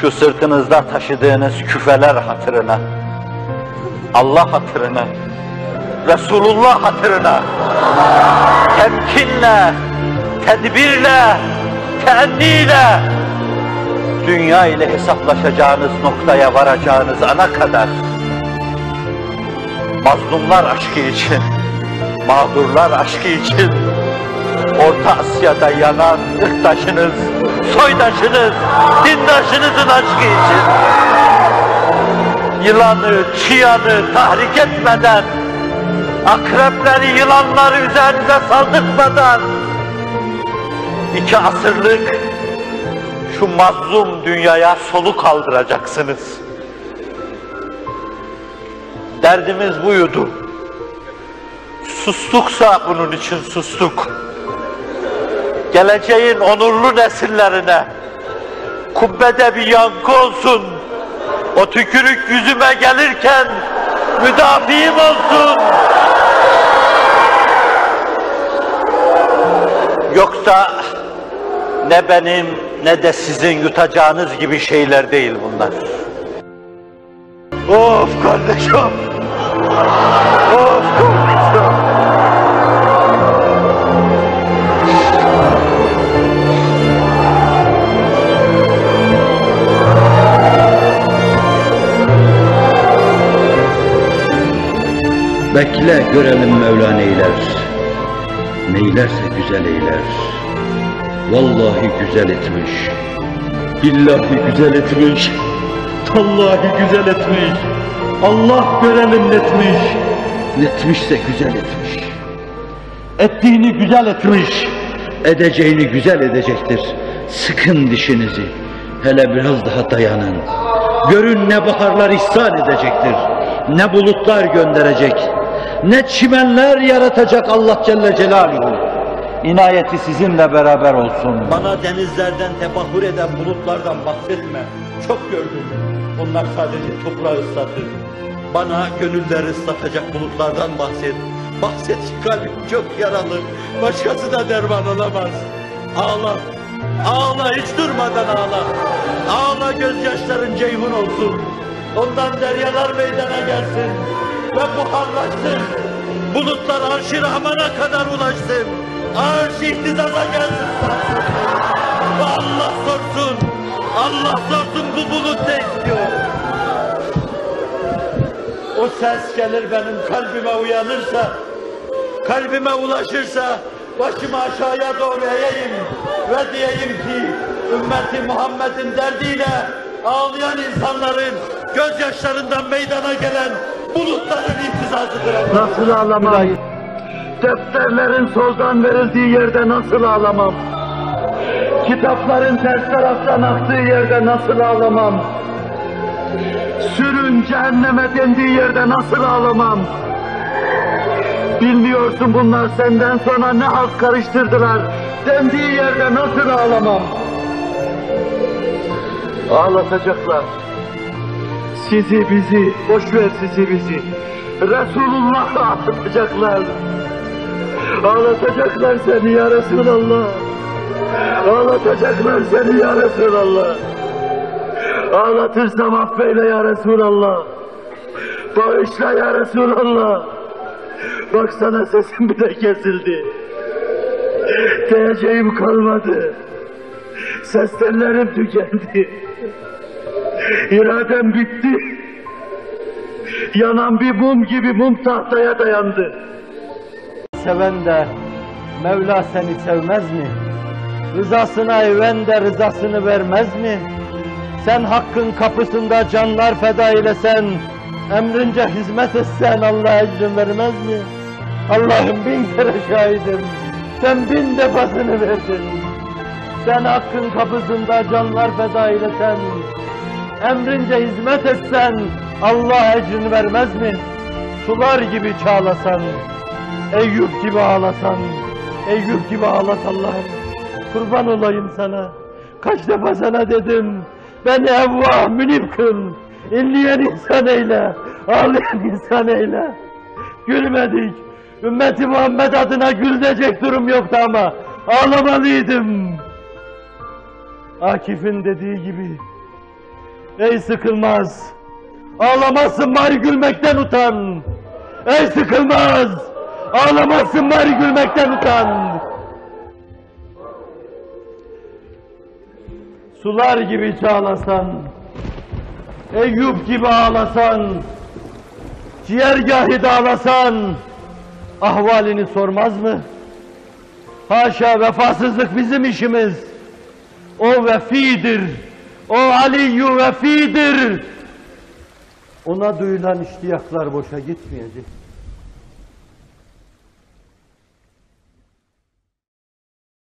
şu sırtınızda taşıdığınız küfeler hatırına, Allah hatırına, Resulullah hatırına, temkinle, tedbirle, teenniyle, dünya ile hesaplaşacağınız noktaya varacağınız ana kadar, mazlumlar aşkı için, mağdurlar aşkı için, Orta Asya'da yanan ırktaşınız, soydaşınız, dindaşınızın aşkı için, yılanı, çıyanı tahrik etmeden, akrepleri, yılanları üzerinize saldırtmadan, iki asırlık şu mazlum dünyaya soluk aldıracaksınız. Derdimiz buydu. Sustuksa bunun için sustuk. Geleceğin onurlu nesillerine kubbede bir yankı olsun. O tükürük yüzüme gelirken müdafiim olsun. Yoksa ne benim ne de sizin yutacağınız gibi şeyler değil bunlar. Of kardeşim! Of kardeşim! Bekle görelim Mevla neyler. Neylerse güzel eyler. Vallahi güzel etmiş. Billahi güzel etmiş. Tallahi güzel etmiş. Allah görelim netmiş. Netmişse güzel etmiş. Ettiğini güzel etmiş. Edeceğini güzel edecektir. Sıkın dişinizi. Hele biraz daha dayanın. Görün ne baharlar ihsan edecektir. Ne bulutlar gönderecek. Ne çimenler yaratacak Allah Celle Celaluhu. İnayeti sizinle beraber olsun. Bana denizlerden tebahür eden bulutlardan bahsetme. Çok gördüm. Onlar sadece toprağı ıslatır. Bana gönülleri ıslatacak bulutlardan bahset. Bahset ki kalbim çok yaralı. Başkası da derman olamaz. Ağla. Ağla hiç durmadan ağla. Ağla gözyaşların ceyhun olsun. Ondan deryalar meydana gelsin. Ve buharlaşsın. Bulutlar arş-ı rahmana kadar ulaşsın. Arş ihtizaza gelsin. Ve Allah sorsun. Allah sorsun bu bulut ne istiyor? O ses gelir benim kalbime uyanırsa, kalbime ulaşırsa, başımı aşağıya doğru eğeyim ve diyeyim ki, ümmeti Muhammed'in derdiyle ağlayan insanların gözyaşlarından meydana gelen bulutların intizazıdır. Allah. Nasıl ağlamam? Defterlerin soldan verildiği yerde nasıl ağlamam? Kitapların ters taraftan aktığı yerde nasıl ağlamam? Sürün cehenneme dendiği yerde nasıl ağlamam? Bilmiyorsun bunlar senden sonra ne halt karıştırdılar dendiği yerde nasıl ağlamam? Ağlatacaklar. Sizi bizi, boş ver sizi bizi. Resulullah'ı ağlatacaklar. Ağlatacaklar seni ya Resulallah. Ağlatacaklar seni ya Resulallah. Ağlatırsam affeyle ya Resulallah. Bağışla ya Resulallah. Baksana sesim bile kesildi. Diyeceğim kalmadı. Ses tellerim tükendi. İradem bitti. Yanan bir mum gibi mum tahtaya dayandı. seven de Mevla seni sevmez mi? Rızasına even de rızasını vermez mi? Sen hakkın kapısında canlar feda eylesen, emrince hizmet etsen Allah ecrin vermez mi? Allah'ım bin kere şahidim, sen bin defasını verdin. Sen hakkın kapısında canlar feda eylesen, emrince hizmet etsen Allah ecrini vermez mi? Sular gibi çağlasan, Eyüp gibi ağlasan, Eyüp gibi ağlat Allah'ım. Kurban olayım sana. Kaç defa sana dedim. Beni evvah münip kıl. İnleyen insan eyle. Ağlayan insan eyle. Gülmedik. Ümmeti Muhammed adına gülecek durum yoktu ama ağlamalıydım. Akif'in dediği gibi Ey sıkılmaz! Ağlamazsın bari gülmekten utan! Ey sıkılmaz! Ağlamazsın bari gülmekten utan! Sular gibi çağlasan, Eyüp gibi ağlasan, ciğergahı dağlasan, ahvalini sormaz mı? Haşa vefasızlık bizim işimiz. O vefidir. O Aliyyü vefidir. Ona duyulan iştiyaklar boşa gitmeyecek.